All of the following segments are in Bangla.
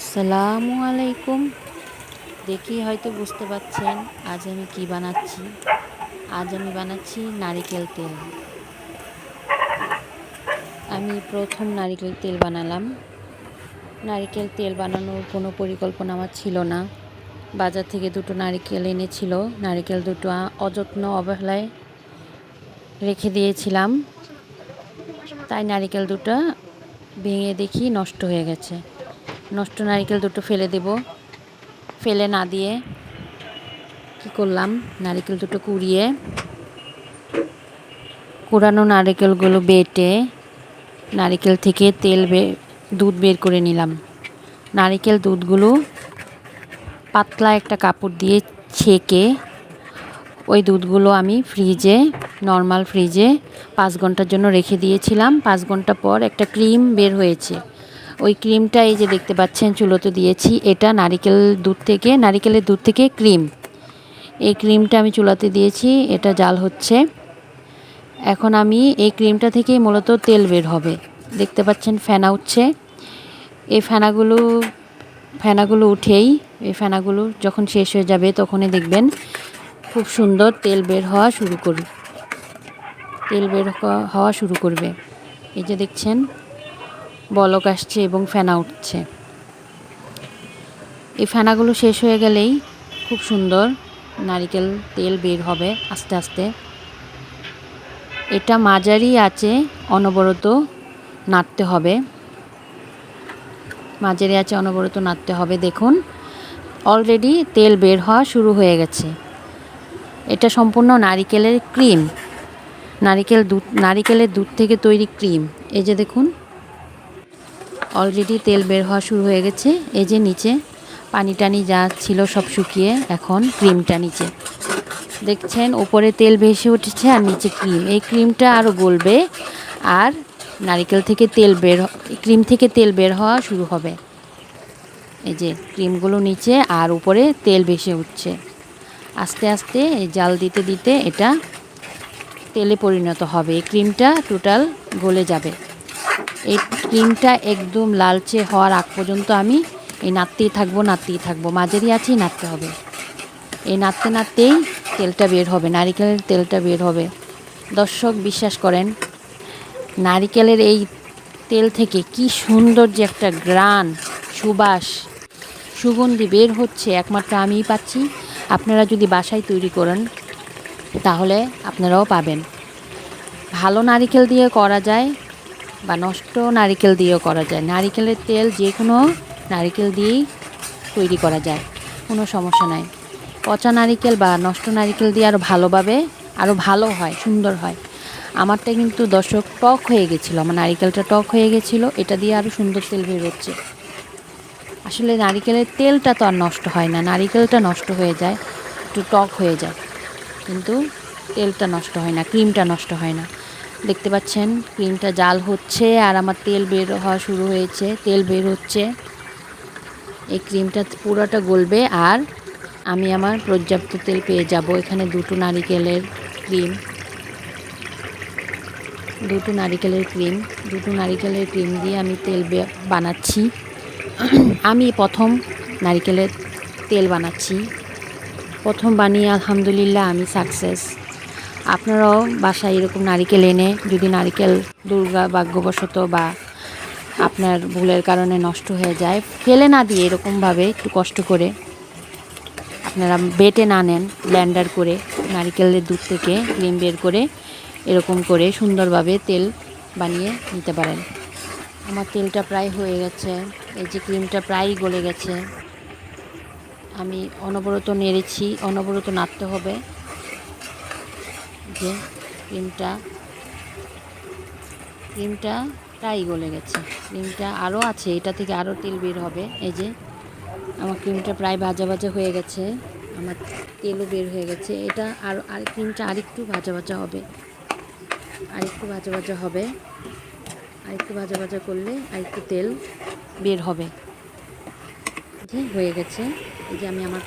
আসসালামু আলাইকুম দেখি হয়তো বুঝতে পারছেন আজ আমি কি বানাচ্ছি। আজ আমি বানাচ্ছি নারিকেল তেল। আমি প্রথম নারিকেল তেল বানালাম। নারিকেল তেল বানানোর কোনো পরিকল্পনা আমার ছিল না। বাজার থেকে দুটো নারিকেল এনেছিল। নারিকেল দুটো অযত্ন অবহেলায় রেখে দিয়েছিলাম। তাই নারিকেল দুটো ভেঙে দেখি নষ্ট হয়ে গেছে। নষ্ট নারিকেল দুটো ফেলে দেব। ফেলে না দিয়ে কি করলাম? নারিকেল দুটো কুড়িয়ে কুড়ানো নারিকেলগুলো বেটে নারিকেল থেকে তেল বে, দুধ বের করে নিলাম। নারিকেল দুধগুলো পাতলা একটা কাপড় দিয়ে ছেঁকে ওই দুধগুলো আমি ফ্রিজে, নর্মাল ফ্রিজে পাঁচ ঘণ্টার জন্য রেখে দিয়েছিলাম। পাঁচ ঘণ্টা পর একটা ক্রিম বের হয়েছে। ওই ক্রিমটা এই যে দেখতে পাচ্ছেন, চুলোতে দিয়েছি। এটা নারিকেল দুধ থেকে, নারিকেলের দুধ থেকে ক্রিম। এই ক্রিমটা আমি চুলাতে দিয়েছি, এটা জাল হচ্ছে। এখন আমি এই ক্রিমটা থেকেই মূলত তেল বের হবে। দেখতে পাচ্ছেন, ফেনা উঠছে। এই ফেনাগুলো ফেনাগুলো উঠেই, এই ফেনাগুলো যখন শেষ হয়ে যাবে তখনই দেখবেন খুব সুন্দর তেল বের হওয়া শুরু করবে তেল বের হওয়া শুরু করবে। এই যে দেখছেন বলক আসছে এবং ফেনা উঠছে। এই ফেনাগুলো শেষ হয়ে গেলেই খুব সুন্দর নারিকেল তেল বের হবে আস্তে আস্তে। এটা মাঝারি আছে অনবরত নাড়তে হবে। মাঝারি আছে অনবরত নাড়তে হবে। দেখুন অলরেডি তেল বের হওয়া শুরু হয়ে গেছে। এটা সম্পূর্ণ নারিকেলের ক্রিম। নারিকেল দুধ, নারিকেলের দুধ থেকে তৈরি ক্রিম। এই যে দেখুন অলরেডি তেল বের হওয়া শুরু হয়ে গেছে। এই যে নিচে পানি টানি যা ছিল সব শুকিয়ে এখন ক্রিমটা নিচে। দেখছেন ওপরে তেল ভেসে উঠেছে আর নিচে ক্রিম। এই ক্রিমটা আরও গলবে আর নারিকেল থেকে তেল বের ক্রিম থেকে তেল বের হওয়া শুরু হবে। এই যে ক্রিমগুলো নিচে আর উপরে তেল ভেসে উঠছে। আস্তে আস্তে এই জাল দিতে দিতে এটা তেলে পরিণত হবে। এই ক্রিমটা টোটাল গলে যাবে। এই ক্রিমটা একদম লালচে হওয়ার আগ পর্যন্ত আমি এই নাড়তেই থাকব নাড়তেই থাকব। মাঝেরই আছেই নাড়তে হবে। এই নাড়তে নাড়তেই তেলটা বের হবে, নারিকেলের তেলটা বের হবে। দর্শক, বিশ্বাস করেন, নারিকেলের এই তেল থেকে কি সুন্দর যে একটা গ্রান, সুবাস, সুগন্ধি বের হচ্ছে, একমাত্র আমিই পাচ্ছি। আপনারা যদি বাসায় তৈরি করেন, তাহলে আপনারাও পাবেন। ভালো নারিকেল দিয়ে করা যায় বা নষ্ট নারিকেল দিয়েও করা যায়। নারিকেলের তেল যে কোনো নারিকেল দিয়েই তৈরি করা যায়, কোনো সমস্যা নাই। পচা নারিকেল বা নষ্ট নারিকেল দিয়ে আরও ভালোভাবে আরও ভালো হয়, সুন্দর হয়। আমারটা কিন্তু দর্শক টক হয়ে গেছিল, আমার নারিকেলটা টক হয়ে গেছিল, এটা দিয়ে আরও সুন্দর তেল বেরোচ্ছে আসলে নারিকেলের তেলটা তো আর নষ্ট হয় না, নারিকেলটা নষ্ট হয়ে যায়, একটু টক হয়ে যায়। কিন্তু তেলটা নষ্ট হয় না, ক্রিমটা নষ্ট হয় না। দেখতে পাচ্ছেন, ক্রিমটা জাল হচ্ছে আর আমার তেল বের হওয়া শুরু হয়েছে, তেল বের হচ্ছে। এই ক্রিমটা পুরোটা গলবে আর আমি আমার পর্যাপ্ত তেল পেয়ে যাব এখানে দুটো নারিকেলের ক্রিম। দুটো নারিকেলের ক্রিম, দুটো নারিকেলের ক্রিম দিয়ে আমি তেল বানাচ্ছি। আমি প্রথম নারিকেলের তেল বানাচ্ছি। প্রথম বানিয়ে আলহামদুলিল্লাহ আমি সাকসেস আপনারাও বাসায় এরকম নারিকেল এনে, যদি নারিকেল দুর্গা ভাগ্যবশত বা আপনার ভুলের কারণে নষ্ট হয়ে যায়, ফেলে না দিয়ে এরকমভাবে একটু কষ্ট করে আপনারা বেটে না নেন ব্ল্যান্ডার করে নারিকেলের দুধ থেকে ক্রিম বের করে এরকম করে সুন্দরভাবে তেল বানিয়ে নিতে পারেন। আমার তেলটা প্রায় হয়ে গেছে, এই যে ক্রিমটা প্রায় গলে গেছে। আমি অনবরত নেড়েছি, অনবরত নাড়তে হবে। যে ক্রিমটা ক্রিমটা প্রায় গলে গেছে। ক্রিমটা আরও আছে, এটা থেকে আরও তেল বের হবে। এই যে, আমার ক্রিমটা প্রায় ভাজা ভাজা হয়ে গেছে, আমার তেলও বের হয়ে গেছে। এটা আর আর ক্রিমটা আরেকটু ভাজা ভাজা হবে। আরেকটু ভাজা ভাজা হবে। আরেকটু ভাজা ভাজা করলে আরেকটু তেল বের হবে। হয়ে গেছে। এই যে আমি আমার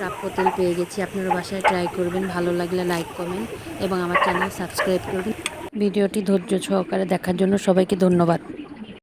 প্রাপ্য তেল পেয়ে গেছি। আপনারা বাসায় ট্রাই করবেন, ভালো লাগলে লাইক কমেন্ট এবং আমার চ্যানেল সাবস্ক্রাইব করবেন। ভিডিওটি ধৈর্য সহকারে দেখার জন্য সবাইকে ধন্যবাদ।